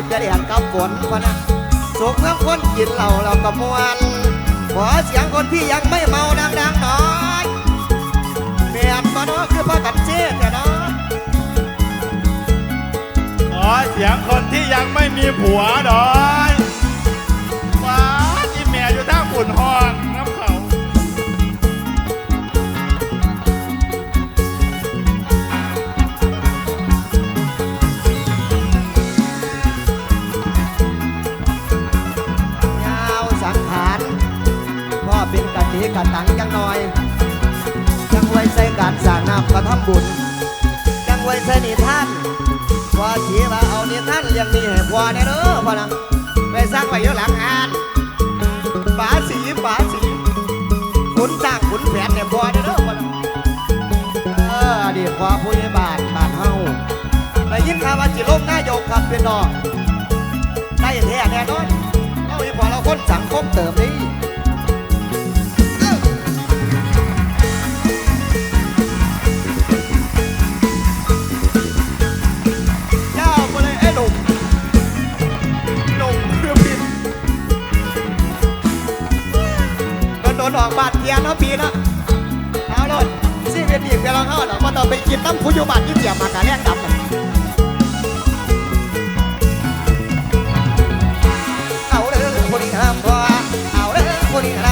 กเมืองฟ้ามีแต่แดดกับฝนพะนะสุกเมื่อคนกินเหล้าเราก็มวนขอเสียงคนที่ยังไม่เมาดังๆหน่อยแม่นบ่เนาะคือพ่อกันเจ๊แต่เนาะขอเสียงคนที่ยังไม่มีผัวหน่อยว้าที่แม่อยู่ท่าฝุ่นหอ กะตังจังหน่อยจังไว้ใส่การสร้างน้ำกระทำบุญจังไว้ใส่นิทานว่าสีว่าเอานิทานเลี้ยงนี่ให้พ่อเนี่ยเด้อพ่อนะไปสร้างไว้อยู่หลังงานฝาสีฝาสีขุนสร้างขุนแผนเนี่ยพ่อเนี่ยเด้อพ่อนะเอออดีตพ่อผู้ใหญ่บ้านบ้านเฮาได้ยินข่าวว่าจิลงนายกครับเป็นนอได้แท้แน่นอนเอาอีพอเราคนสังคมเติมนี้ บาดเทียนเนาะปีเนาะเอาเลยสิเป็นอีกเวลาเขาเราก็ต้องไปกินน้ำผู้อยู่บ้านที่เสียบมากะแรงดำน่ะเอาเด้อคนนี้ห้ามพอเอาเด้อคนนี้ห้าม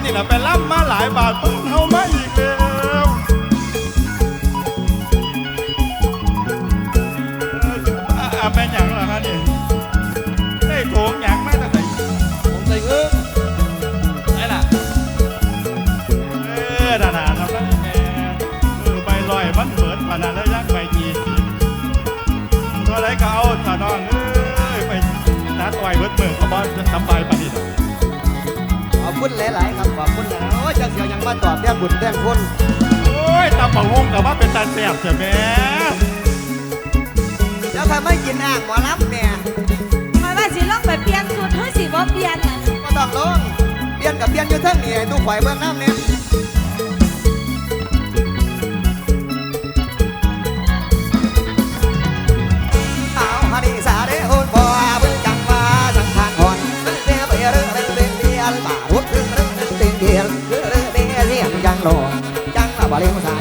นนี่แหละไปรับมาหลายบาทเพิ่งเอามาอีกแล้วเป็นอย่างเหรอฮะนี่ได้โถงอย่างมากแต่ไหนผมใส่เงินไหนล่ะเออนานาทำได้แม่เออใบลอยมันเหมือนพนันแล้วยักใบยีสิบเท่าไรก็เอาตาน้องเอ้ยไปนัดไว้เบิดมือเขาบอกจะทำใบป คุณหลาย ๆ ครับขอบคุณนะโอ้ยเจะเสียวยังมาตอบแทนบุญแทนคุณโอ้ยตาปังงกับว่าเป็นตาแสบใช่ไหมแล้วทำให้กินอ่างหมอลำเนี่ยหมายว่าสิลองไปเปลี่ยนสูตรเฮ้ยสิบ่เปลี่ยนน่ะก็ต้องลงเปลี่ยนกับเปลี่ยนอยู่เทั้งนี่ตู้ข่อยเบื้องน้ำเนี่ย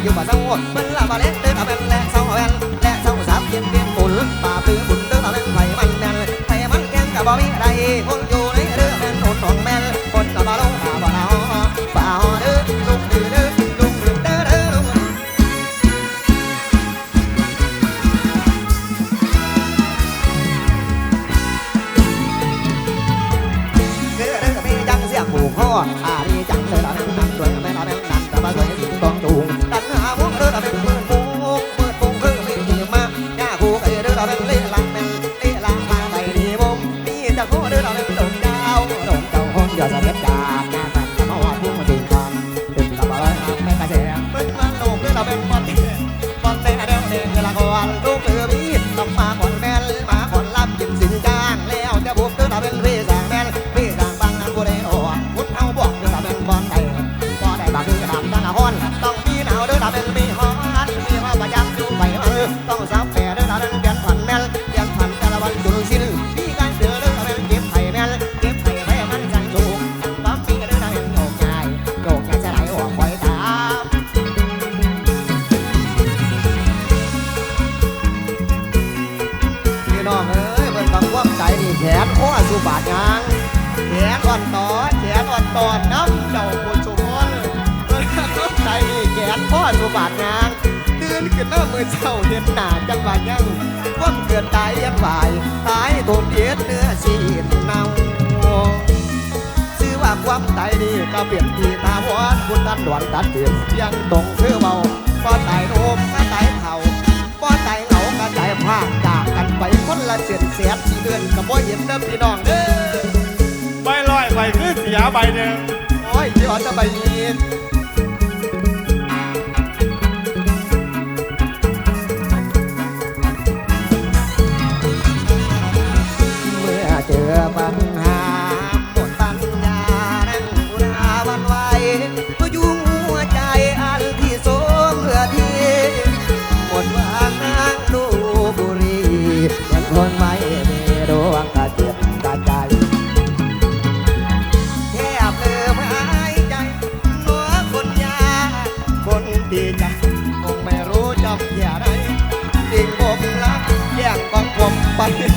อยู่ป่าเศร้ามันละบ่เลี้ยงเดินเอาเป็นและเศร้าแวนและเศร้าสามเพียนเพียนบุญป่าปือบุญเดินเอาเป็นไผมันแม่นไผมันแกงกับบ่มีใดคนอยู่ในเรื่องแม่นคนของแม่นคนกับบ่ลงหาบ่เอาป่าหอเด้อลุกดื้อเด้อลุกดื้อเด้อเด้อลุกเด้อเด้อมีจังเสียงผูกคอ พ่อสุบาทยางตื่นขึ้นมาเมื่อเช้าเห็นหน้าจังหวะยังความเกิดตายเลี้ยนวายตายโดนเย็ดเนื้อชีนเน่าชื่อว่าความตายดีก็เปลี่ยนที่ตาวอนคุณตันด่วนตัดเปลี่ยนยังตรงคือเบาป้อตายโอมก็ตายเท่าป้อตายเหงาก็ตายพากจากกันไปคนละเสียนเสียที่เดือนกับบ่เห็นเด้อพี่น้องเด้อใบลอยไปคือเสียใบหนึ่งโอ้ยที่อ่อนจะไปยิน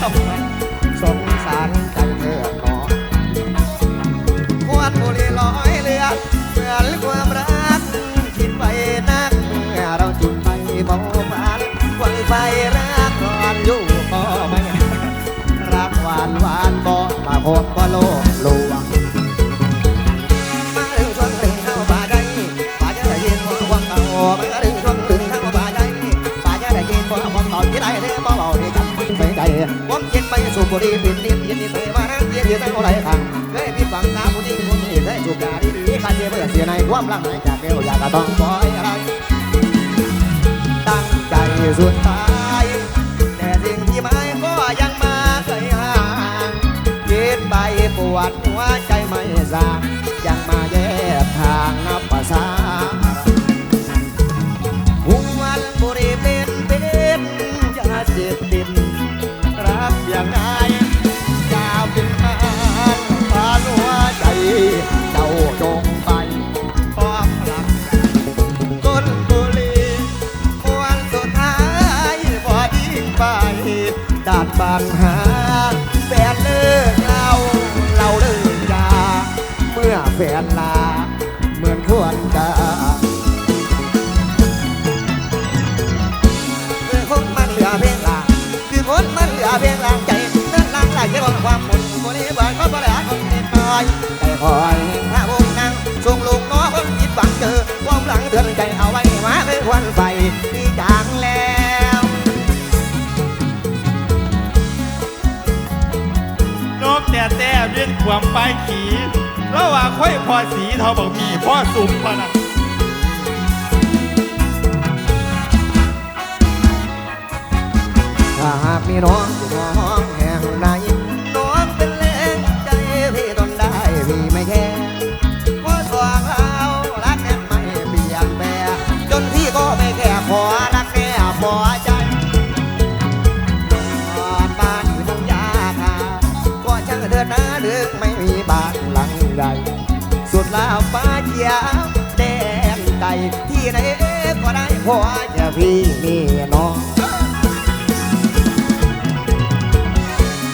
ไป บุรีปิดนิดยินดีเคยมานั่งเยียนอยู่ในหัวไหล่ขังเคยผิดหวังตามผู้หญิงคนนี้เคยสูบยาดีๆข้าเสียเบื่อเสียในความรักไหนจากเดียวอยากก็ต้องปล่อยอะไรตั้งใจสุดท้าย ดัดปัญหาแฟนเลิกเราเราเลิกยาเมื่อแฟนลาเหมือนควรจะคือคนมันเหลือเพียงลางคือคนมันเหลือเพียงลางใจนั่นลางไหลจะบอกความหมุนคนนี้บ่อยก็บ่ได้หาคนเด็ดน้อยใจคอย ขวามไปขี่แล้วว่าค่อยพอสีเท่าบอกมีพ่อสุ่มพะนะถ้าหากมีน้องอยู่น้อง พอจะพี่มีน้อง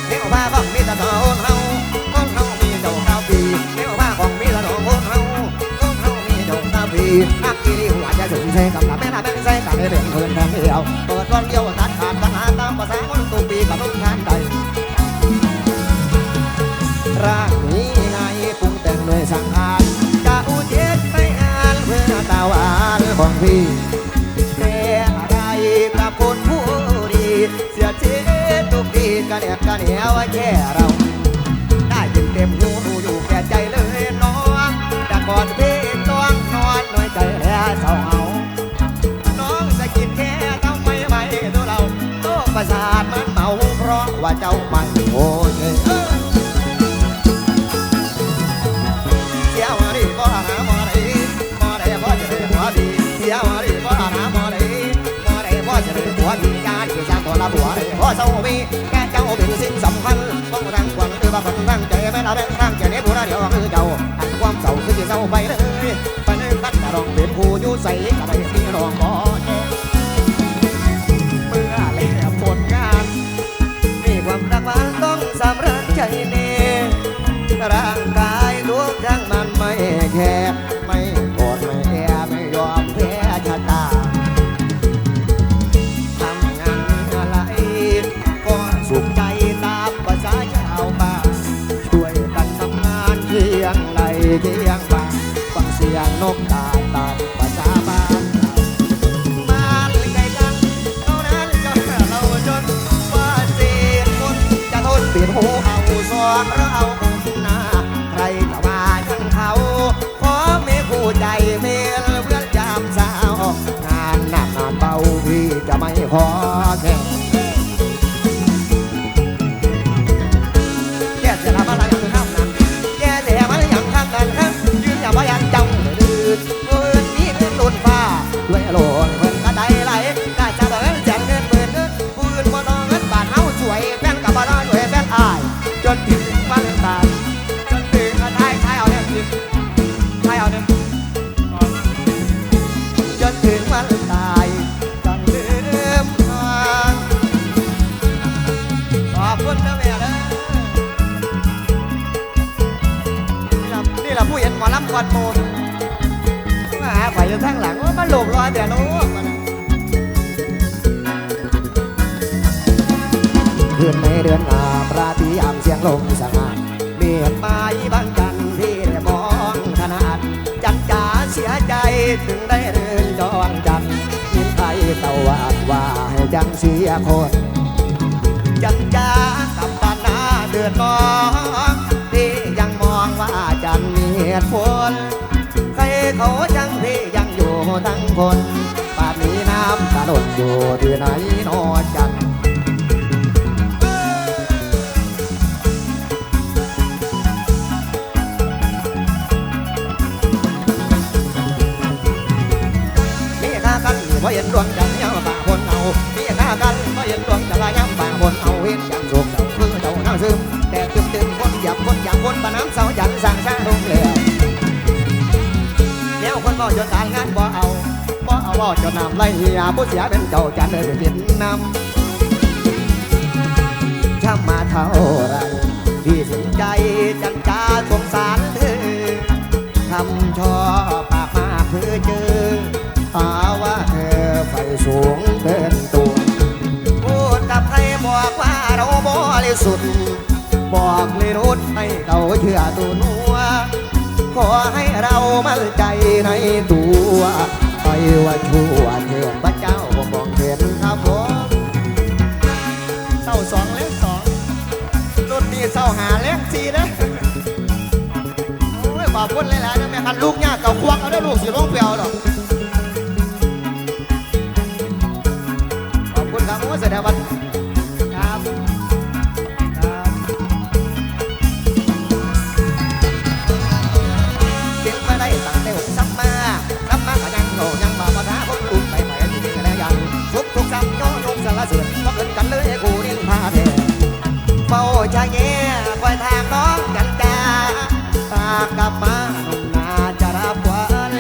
เที่ยวผ้าของมีตะทอนเฮาคนเฮามีเจ้าข้าปีเที่ยวผ้าของมีตะทอนคนเฮาคนเฮามีเจ้าข้าวปีอักกีรีหัวใจสุดเซกับลาแม่นาแม่ใส่กันให้เป็นเพื่อนกันเดียวเปิดวันเดียวตัดขาดปัญหาตามภาษาคนตุปีกับทุกทานใดร่างนี้นายปรุงแต่งด้วยสังขารจะอุเจ็ดไม่อ่านเพื่อตาวานของพี่ กทีกันแอบกันแหวแค่เรา ได้ยินเต็มหูดูอยู่แก่ใจเลยน้องแต่ก่อนพี่น้องนอนน้อยใจแล้วเศร้าเอา น้องจะกินแค่ทำไมไม่ตัวเราโตประสาทมันเมาเพราะว่าเจ้ามันโอเคเออเสียวมาดิก็หามอได้หมอได้พ่อจะได้หัวดีเสียวมาดิ อเวีแก่เจ้าเป็นสิ่งสำคัญต้องทางหวังด้วยบางคนตั้งใจไม่ละแรงตั้งใจเนผู้ละเดียวคือเจ้าอันความเศร้าคือที่เศร้าไปเลยไปเลยตั้งแต่รองเป็นผู้ยุ่ใส่กะไรที่รองบ่แน่เมื่อแล้วผลงานมีความรักมันต้องสำรักใจเน่ร่างกายทุกทั้งมันไม่แคบ หมอลำกอดโมนมาหาฝ่ายอยู่ข้างหลังว่ามันหลบรอยเดี๋ยวรู้มันเดือนในเดือนงามราตรียามเสียงลมสงานเมียนไม้บางจันทร์ที่ได้มองขนาดจันจ๋าเสียใจถึงได้เดินจองจันยินไทยตะวันว่าให้จังเสียคน จันจ๋ากับปานาเดือดร้อน ตุผลใครเขาจังที่ยังอยู่ทั้งคนป่านนี้น้ำตาหนดอยู่ที่ไหนนอจันมีค่ากันเพราเห็นดวงจันทร์ยังป่าคนเอามีค่ากันเพราเห็นดวงจันทร์ยังป่าคนเอาเห็นจังสุกเจ้าคือเจ้าหน้าซึม คนหยับคนหยับคนปน้ำเสาจันทร์สร้างสร้างลงแล้วแล้วคนบ่จนทานงานบ่เอาบ่เอาบ่จนน้ำไหลเหียผู้เสียเป็นเจ้าจันทร์เลยกินนำช้ำมาเท่าไรที่สนใจจันจาสงสารเธอทำชอปากมาเพื่อเจอหาว่าเธอไฟสูงเกินตัวพูดกับใครบอกว่าเราบริสุทธิ์ รุดให้เขาเชื่อตัวนวขอให้เรามั่นใจในตัวไปว่าชั่วเถิดพระเจ้าบองเห็นครับผมเศร้าสองเล็กสองรุ่นนี้เศร้าหาเล็กสี่นะโอ้ยขอบคุณหลายๆนะแม่คันลูกยากกับควักเอาได้ลูกสิร้องเปล่าหรอกขอบคุณครับโอ้แสดงวัน กันเลยกูนิ่งพาแท้เฝ้าชะแง่คอยทางน้องกันจาตากลับมาหนุ่มนาจะรับควัน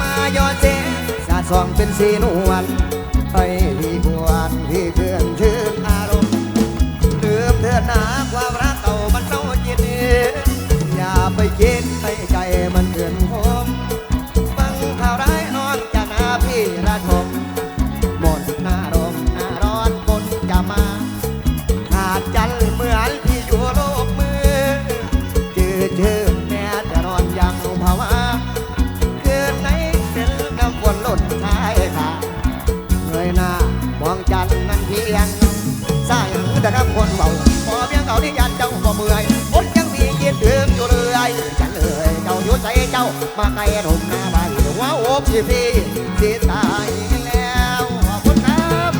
มาย้อนเสียสาดส่องเป็นสีนวลไป แต่กับคนเบาพอเพียงเก่าที่ยันเจ้าก็เมื่อยอดยังมียินถึงอยู่เรื่อยจันเลยเจ้าอยู่ใส่เจ้ามาไกลหนุ่มหน้าใบหัวอกสิพี่สิตายแล้วขอบคุณครับ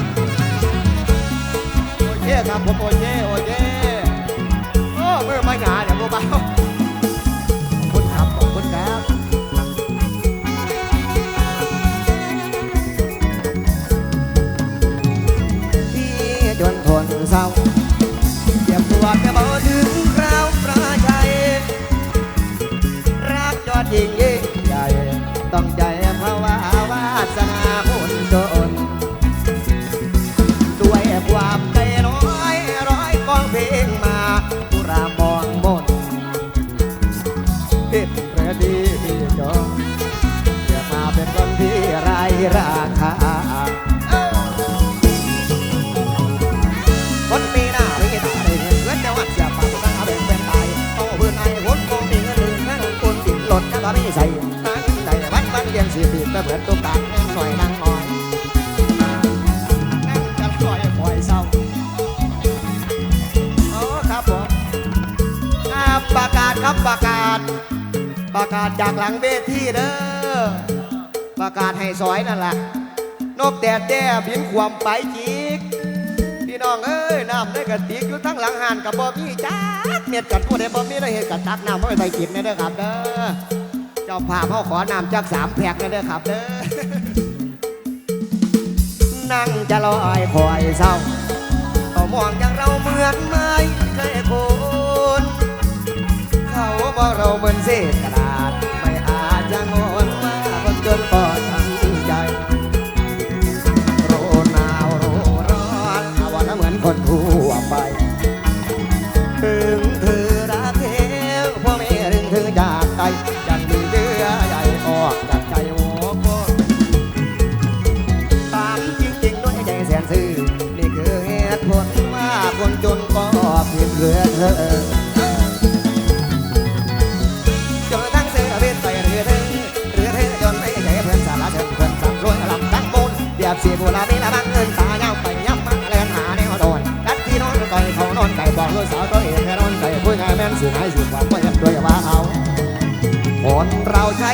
โอเคครับผมโอเค น ก็ไม่ใส่ตั้งใจวันวันเรียนสี่ปีก็เหมือนตุ๊กตาหน่อยนั่งหน่อยนั่งกันปล่อยปล่อยเศร้าโอ้ครับผมอ่าประกาศครับประกาศ ประกาศจากหลังเวทีเด้อประกาศให้ซอยนั่นแหละนกแต่แต่บินความไปจิกพี่น้องเอ้ยน้ำได้กระติกอยู่ทั้งหลังหานกับบ่มีจ้าเม็ดกันผู้ใดบ่มีได้เห็นกระตักน้ำไว้ใส่กินนะเด้อครับเด้อ เจ้าภาพเขาขอน้ำจากสามแพกนะเด้อครับเด้อนั่งจะลอยคอยเศร้าเขามองอย่างเราเหมือนไม่เคยคนเขาบอกเราเหมือนเศษกระดาษไม่อาจจะงอนมาคนจนก็ทั้งใจโรหนาวโรร้อนอาวันเหมือนคนทั่ว เหลือเธอจนทั้งเสือเป็นใส่เรือเธอเรือเธอจนไม่ใจเพื่อนสารเชิญเพื่อนสั่งรวยลำตั้งมูลเดียบสีบุลามีละบังเงินตาเงาไปยับมาแลนหาแนวโดนกัดที่นอนก่อยเขานอนไก่บอกลูกสาวตัวเองแค่นอนไก่คุยง่านแม่นสื่อให้สื่อความไม่ยันด้วยว่าเอาคนเราใช่